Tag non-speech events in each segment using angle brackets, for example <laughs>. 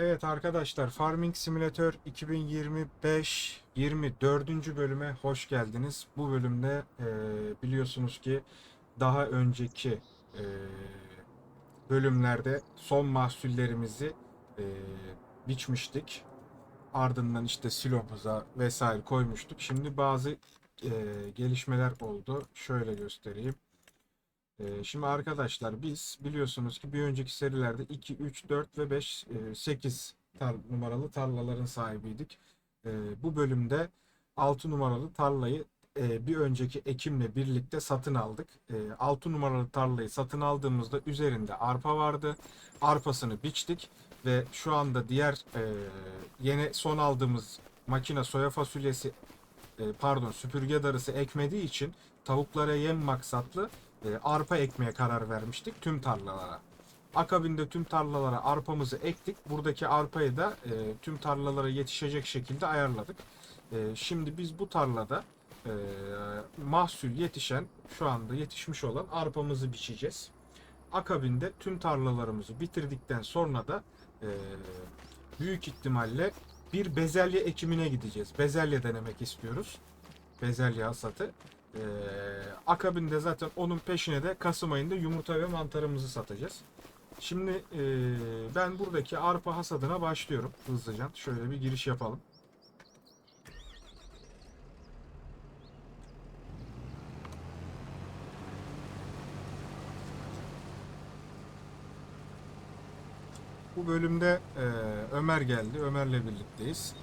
Evet arkadaşlar Farming Simulator 2025 24. bölüme hoş geldiniz. Bu bölümde e, biliyorsunuz ki daha önceki e, bölümlerde son mahsullerimizi e, biçmiştik. Ardından işte silomuza vesaire koymuştuk. Şimdi bazı e, gelişmeler oldu. Şöyle göstereyim. Ee, Şimdi arkadaşlar biz biliyorsunuz ki bir önceki serilerde 2, 3, 4 ve 5, 8 tar numaralı tarlaların sahibiydik. Ee, Bu bölümde 6 numaralı tarlayı e, bir önceki ekimle birlikte satın aldık. 6 numaralı tarlayı satın aldığımızda üzerinde arpa vardı. Arpasını biçtik ve şu anda diğer e, yeni son aldığımız makine soya fasulyesi e, pardon süpürge darısı ekmediği için tavuklara yem maksatlı e, arpa ekmeye karar vermiştik tüm tarlalara. Akabinde tüm tarlalara arpamızı ektik. Buradaki arpayı da e, tüm tarlalara yetişecek şekilde ayarladık. E, şimdi biz bu tarlada e, mahsul yetişen, şu anda yetişmiş olan arpamızı biçeceğiz. Akabinde tüm tarlalarımızı bitirdikten sonra da e, büyük ihtimalle bir bezelye ekimine gideceğiz. Bezelye denemek istiyoruz. Bezelye hasatı. Ee, akabinde zaten onun peşine de Kasım ayında yumurta ve mantarımızı satacağız. Şimdi e, ben buradaki arpa hasadına başlıyorum hızlıca. Şöyle bir giriş yapalım. Bu bölümde e, Ömer geldi. Ömer'le birlikteyiz.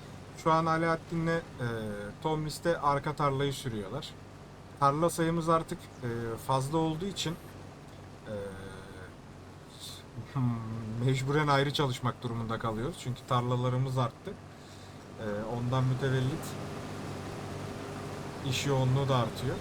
Şu an Alaaddin'le e, Tom Liste arka tarlayı sürüyorlar. Tarla sayımız artık e, fazla olduğu için e, <laughs> mecburen ayrı çalışmak durumunda kalıyoruz. Çünkü tarlalarımız arttı. E, ondan mütevellit iş yoğunluğu da artıyor.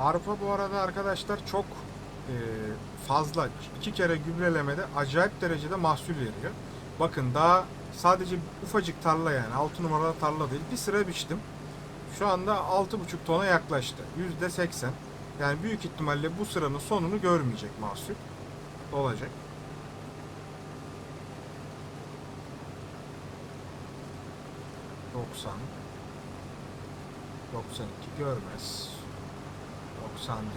Arpa bu arada arkadaşlar çok e, fazla. iki kere gübrelemede acayip derecede mahsul veriyor. Bakın daha sadece ufacık tarla yani 6 numaralı tarla değil. Bir sıra biçtim. Şu anda 6,5 tona yaklaştı. %80. Yani büyük ihtimalle bu sıranın sonunu görmeyecek mahsul. Olacak. Doksan. 92 görmez. 94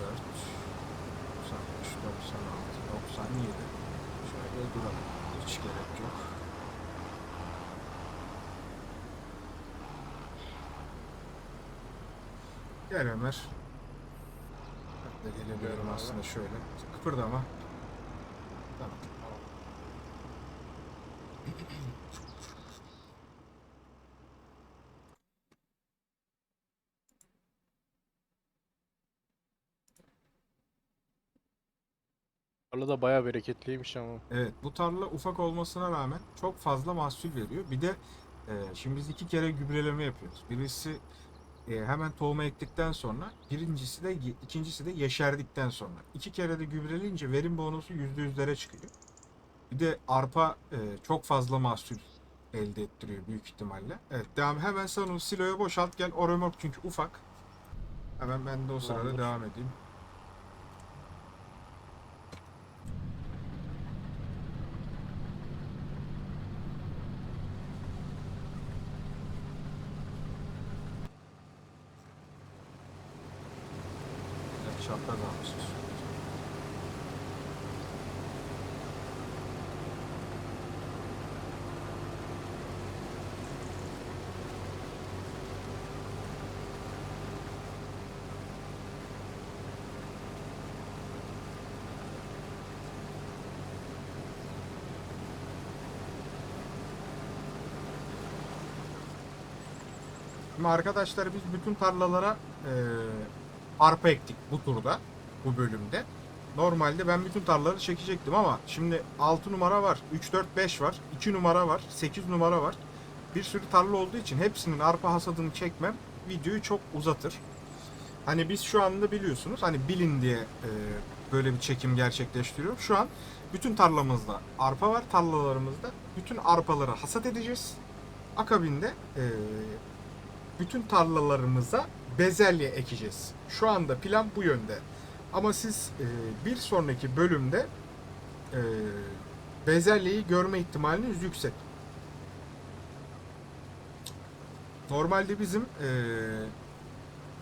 95 96 97 Şöyle duralım. Hiç gerek yok. Gel Ömer. Ben de gelebiliyorum aslında şöyle. Kıpırdama. Tamam. Tarla da bayağı bereketliymiş ama. Evet bu tarla ufak olmasına rağmen çok fazla mahsul veriyor. Bir de e, şimdi biz iki kere gübreleme yapıyoruz. Birisi e, hemen tohumu ektikten sonra birincisi de ikincisi de yeşerdikten sonra. İki kere de gübreleyince verim bonusu yüzde yüzlere çıkıyor. Bir de arpa e, çok fazla mahsul elde ettiriyor büyük ihtimalle. Evet devam hemen sen onu siloya boşalt gel. O römork çünkü ufak. Hemen ben de o sırada Tamamdır. devam edeyim. Şimdi arkadaşlar biz bütün tarlalara e, arpa ektik bu turda, bu bölümde. Normalde ben bütün tarlaları çekecektim ama şimdi 6 numara var, 3, 4, 5 var, 2 numara var, 8 numara var. Bir sürü tarla olduğu için hepsinin arpa hasadını çekmem videoyu çok uzatır. Hani biz şu anda biliyorsunuz hani bilin diye e, böyle bir çekim gerçekleştiriyorum. Şu an bütün tarlamızda arpa var tarlalarımızda. Bütün arpaları hasat edeceğiz. Akabinde e, bütün tarlalarımıza bezelye ekeceğiz. Şu anda plan bu yönde. Ama siz e, bir sonraki bölümde e, bezelyeyi görme ihtimaliniz yüksek. Normalde bizim e,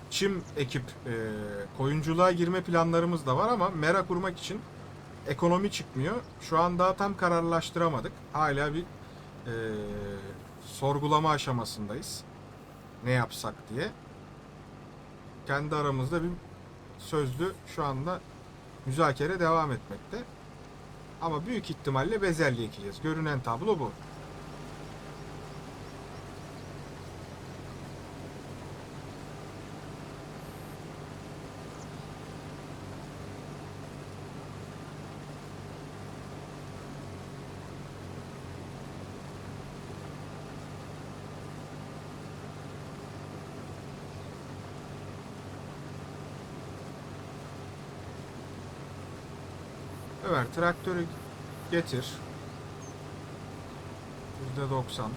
çim ekip e, koyunculuğa girme planlarımız da var ama mera kurmak için ekonomi çıkmıyor. Şu an daha tam kararlaştıramadık. Hala bir e, sorgulama aşamasındayız. Ne yapsak diye. Kendi aramızda bir sözlü şu anda müzakere devam etmekte. Ama büyük ihtimalle bezelye ekeceğiz. Görünen tablo bu. Ömer traktörü getir. %90.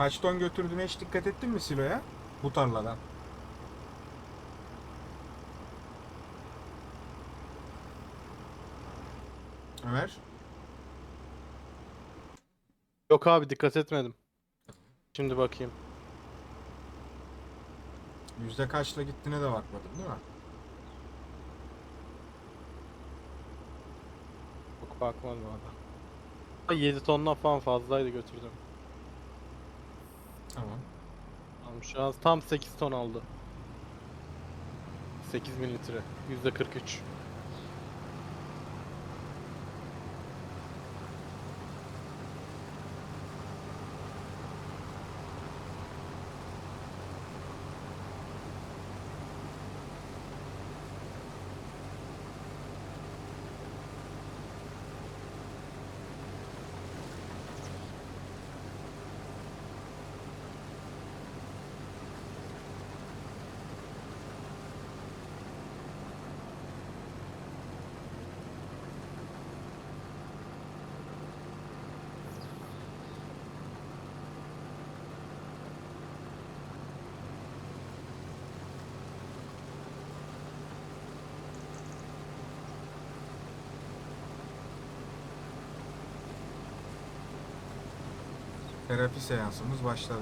Kaç ton götürdüğüne hiç dikkat ettin mi siloya? Bu tarladan. Ömer. Yok abi dikkat etmedim. Şimdi bakayım. Yüzde kaçla gittiğine de bakmadın değil mi? Yok bakmadım valla. 7 tondan falan fazlaydı götürdüm. Tamam. Tamam şu an tam 8 ton aldı. 8 mililitre. %43. Terapi seansımız başladı.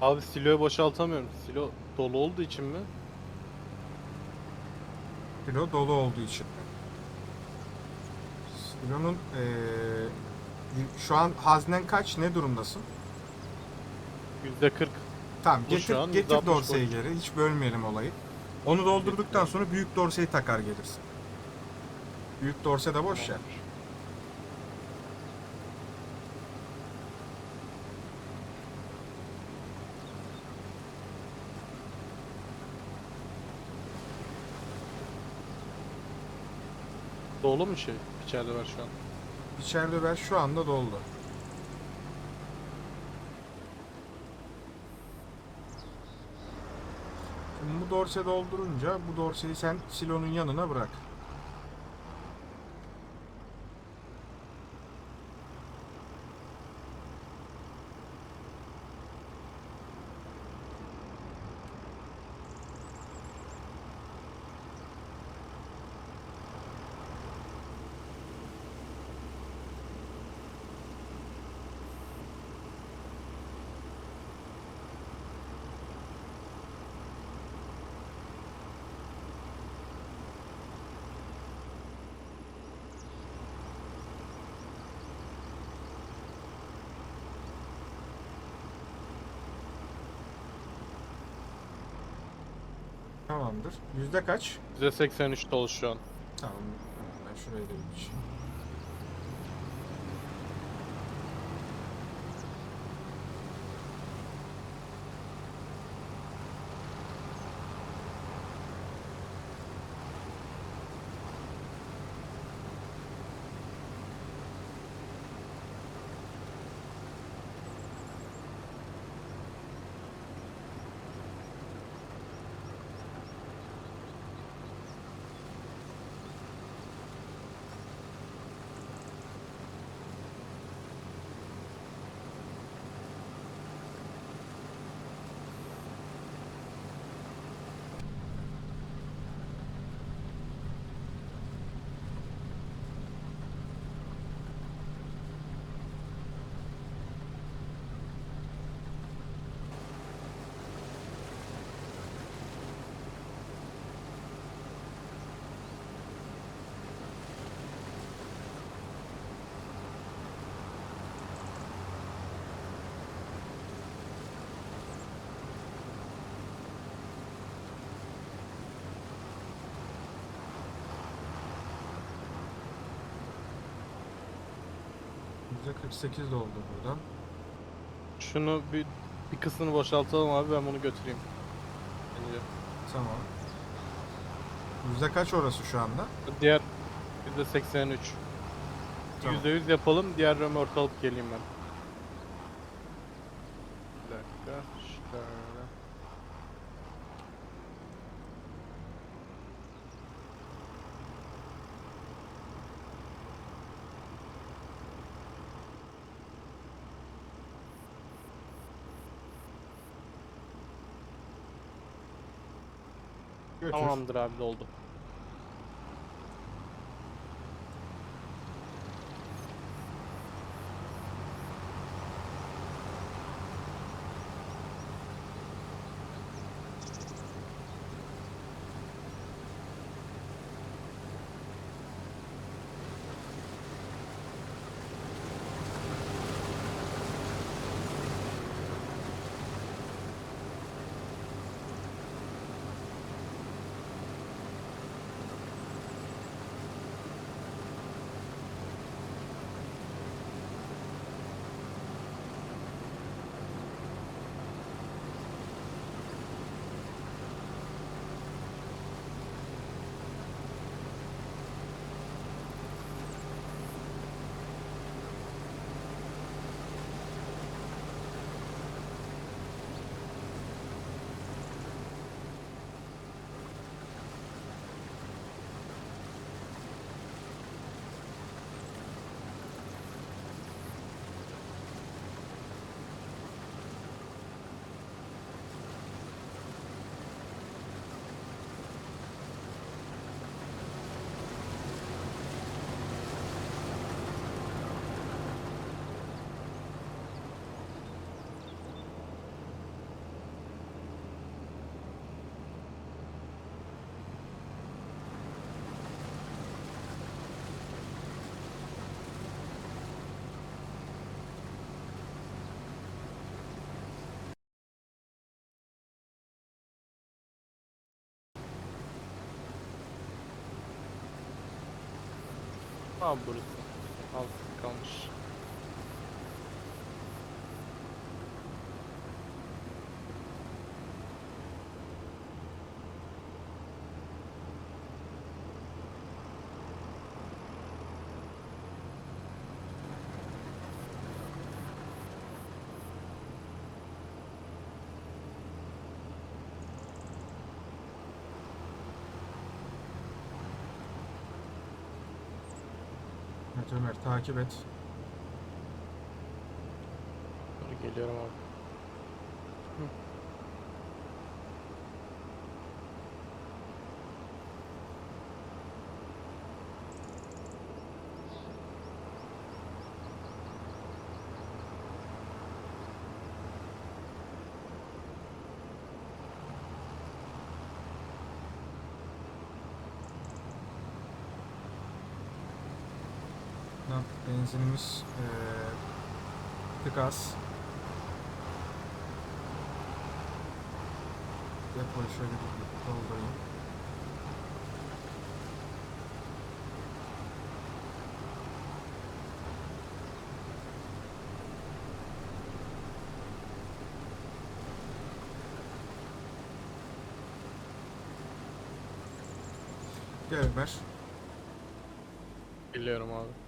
Abi siloyu boşaltamıyorum. Silo dolu olduğu için mi? Kilo dolu olduğu için. Silonun eee, şu an haznen kaç? Ne durumdasın? %40. Tamam Bu getir, an getir 160 dorseyi geri. Hiç bölmeyelim olayı. Onu doldurduktan sonra büyük dorseyi takar gelirsin. Büyük dorse de boş ya. Dolu mu şey? İçeride var şu an. İçeride ver şu anda doldu. Şimdi bu dorse doldurunca bu dorseyi sen silonun yanına bırak. Tamamdır. Yüzde kaç? %83 dolu şu an. Tamam. Ben şurayı da bir şey- Yüzde 48 doldu buradan. Şunu bir, bir kısmını boşaltalım abi ben bunu götüreyim. Bence. Tamam. Yüzde kaç orası şu anda? Diğer %83. Tamam. %100 yapalım. Diğer römork alıp geleyim ben. Bir dakika. Şöyle. Götür. Tamamdır abi doldu. Aa bruto. Az kalmış. Ömer takip et. Geliyorum abi. Lan benzinimiz eee tık az. Depoyu şöyle bir doldurayım. Gel Ömer. Geliyorum abi.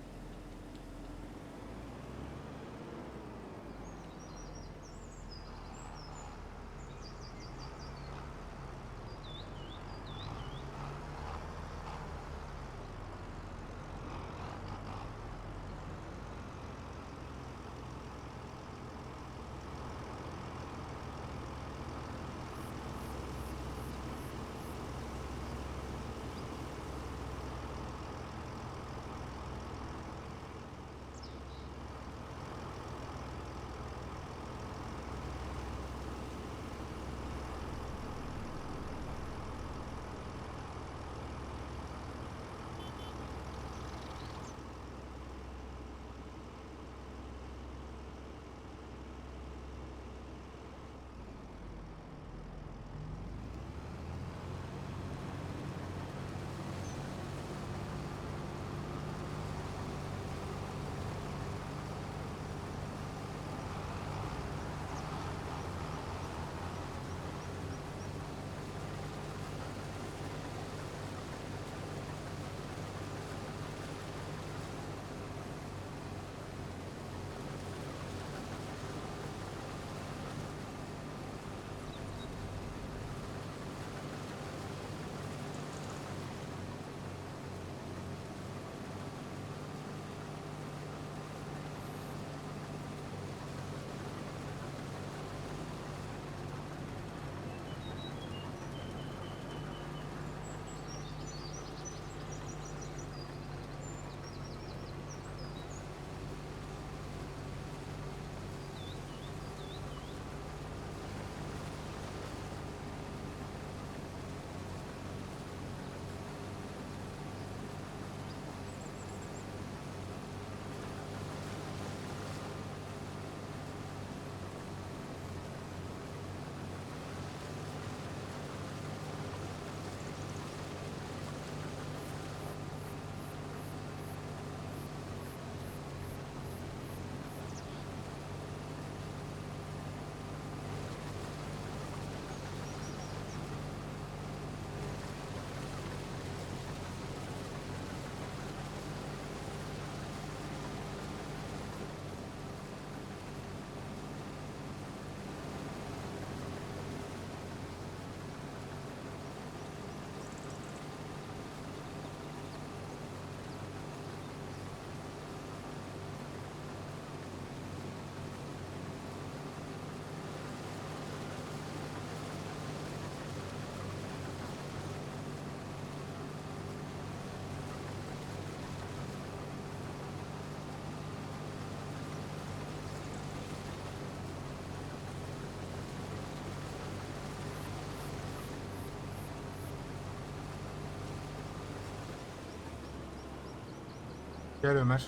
Gel Ömer.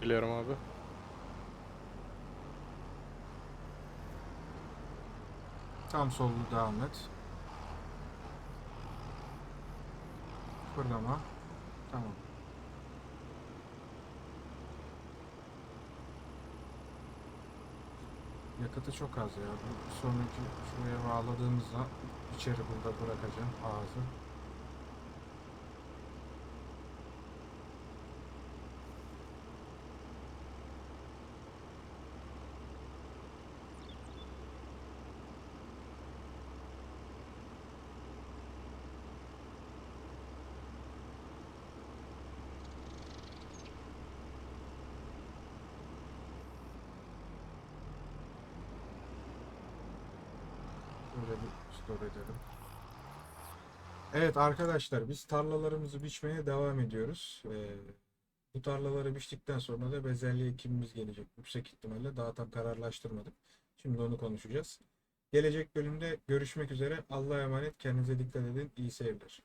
Geliyorum abi. Tam sollu devam et. kıpırdama. Tamam. Yakıtı çok az ya. Bu sonraki şuraya bağladığımızda içeri burada bırakacağım ağzı. Böyle bir store edelim. Evet arkadaşlar biz tarlalarımızı biçmeye devam ediyoruz. Ee, bu tarlaları biçtikten sonra da bezelye ekimimiz gelecek. Yüksek ihtimalle daha tam kararlaştırmadık. Şimdi onu konuşacağız. Gelecek bölümde görüşmek üzere. Allah'a emanet. Kendinize dikkat edin. İyi seyirler.